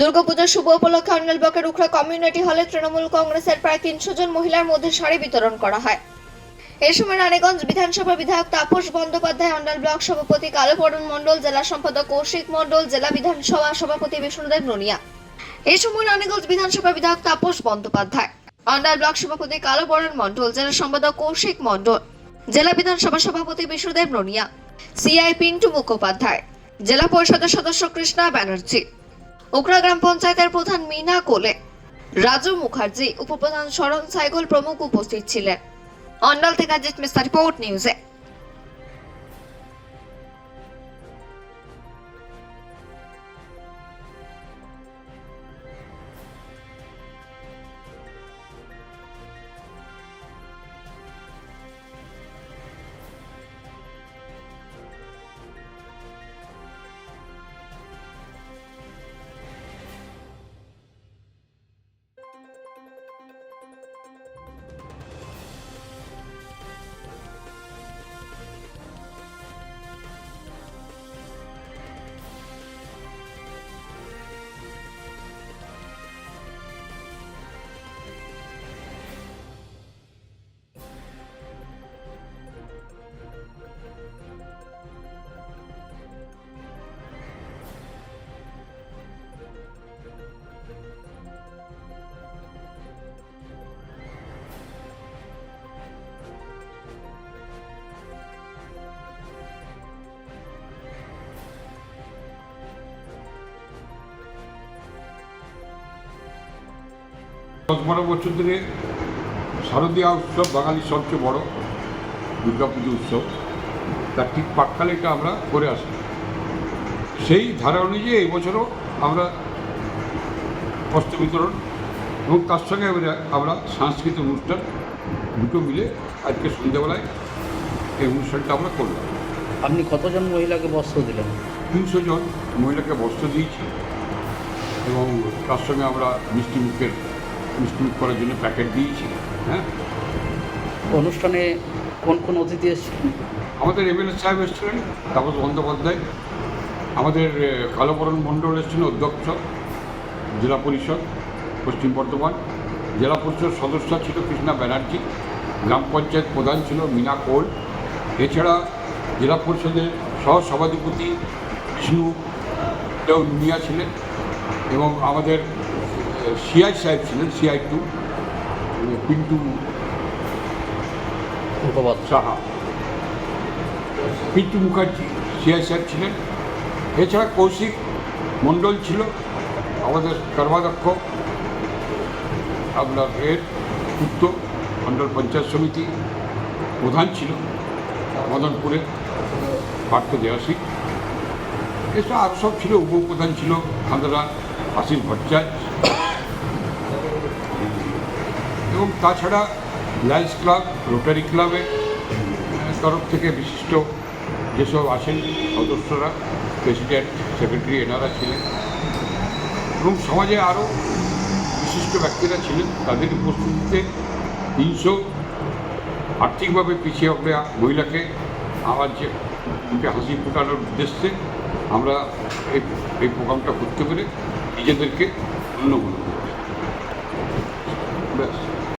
দুর্গাপূজার শুভ উপলক্ষে অন্যাল ব্লকের উখড়া কমিউনিটি হলে তৃণমূল কংগ্রেসের প্রায় তিনশো জন মহিলার মধ্যে শাড়ি বিতরণ করা হয়। এ সময় রানীগঞ্জ বিধানসভার বিধায়ক তাপস বন্দ্যোপাধ্যায় অন্ডাল ব্লক সভাপতি কালোপরণ মণ্ডল, জেলা সম্পাদক কৌশিক মণ্ডল, জেলা বিধানসভা সভাপতি বিষ্ণুদেব ননিয়া। এই সময় রানীগঞ্জ বিধানসভার বিধায়ক তাপস বন্দ্যোপাধ্যায় অন্ডাল ব্লক সভাপতি কালোবরণ মণ্ডল, জেলা সম্পাদক কৌশিক মণ্ডল, জেলা বিধানসভা সভাপতি বিষ্ণুদেব ননিয়া, সিআই পিন্টু মুখোপাধ্যায়। জেলা পরিষদের সদস্য কৃষ্ণা ব্যানার্জি, উকরা গ্রাম পঞ্চায়েতের প্রধান মিনা কোলে, রাজু মুখার্জি, উপপ্রধান শরণ সাইগল প্রমুখ উপস্থিত ছিলেন। অন্ডাল থেকে রিপোর্ট, নিউজে। দশ বারো বছর ধরে শারদীয়া উৎসব বাঙালির সবচেয়ে বড় দুর্গাপুজো উৎসব। তার ঠিক পাককালে এটা আমরা করে আসি। সেই ধারা অনুযায়ী এই বছরও আমরা বস্ত্র বিতরণ এবং তার সঙ্গে আমরা সাংস্কৃতিক অনুষ্ঠান দুটো মিলে আজকে সন্ধ্যাবেলায় এই অনুষ্ঠানটা আমরা করলাম। আপনি কতজন মহিলাকে বস্ত্র দিলেন? তিনশো জন মহিলাকে বস্ত্র দিয়েছি এবং তার সঙ্গে আমরা মিষ্টি মুখের মিষ্টি করার জন্য প্যাকেট দিয়েছি হ্যাঁ? অনুষ্ঠানে কোন কোন অতিথি এসেছিলেন আমাদের এম এল এমএলএ সাহেব এসেছিলেন তাপস বন্দ্যোপাধ্যায়। আমাদের এ, কালোবরণ মণ্ডল এসেছিলেন অধ্যক্ষ জেলা পরিষদ পশ্চিম বর্ধমান। জেলা পরিষদ সদস্য ছিল কৃষ্ণা ব্যানার্জি গ্রাম পঞ্চায়েত প্রধান ছিল মিনা কোল। এছাড়া জেলা পরিষদের সহসভাধিপতি বিষ্ণু মিয়া ছিলেন এবং আমাদের সিআই সাহেব ছিলেন CI two Pintu Saha Pintu Mukherjee CI সাহেব ছিলেন এছাড়া কৌশিক মণ্ডল ছিল আমাদের কর্মাধ্যক্ষ আপনার এর উত্তর মণ্ডল পঞ্চায়েত সমিতি প্রধান ছিল মদনপুরের পার্থ দেয়াসী এছাড়া আরও সব ছিল উপপ্রধান ছিল খান্দরা আশিস ভট্টাচার্য। এবং তাছাড়া লায়ন্স ক্লাব রোটারি ক্লাবের আহ, তরফ থেকে বিশিষ্ট যেসব আসেন সদস্যরা প্রেসিডেন্ট সেক্রেটারি এনারা ছিলেন এবং সমাজে আরও বিশিষ্ট ব্যক্তিরা ছিলেন তাদের উপস্থিতিতে তিনশো আর্থিকভাবে পিছিয়ে পড়া মহিলাকে আমার যে মুখে হাসি ফোটানোর উদ্দেশ্যে আমরা এই এই প্রোগ্রামটা করতে পেরে নিজেদেরকে ধন্য মনে করি।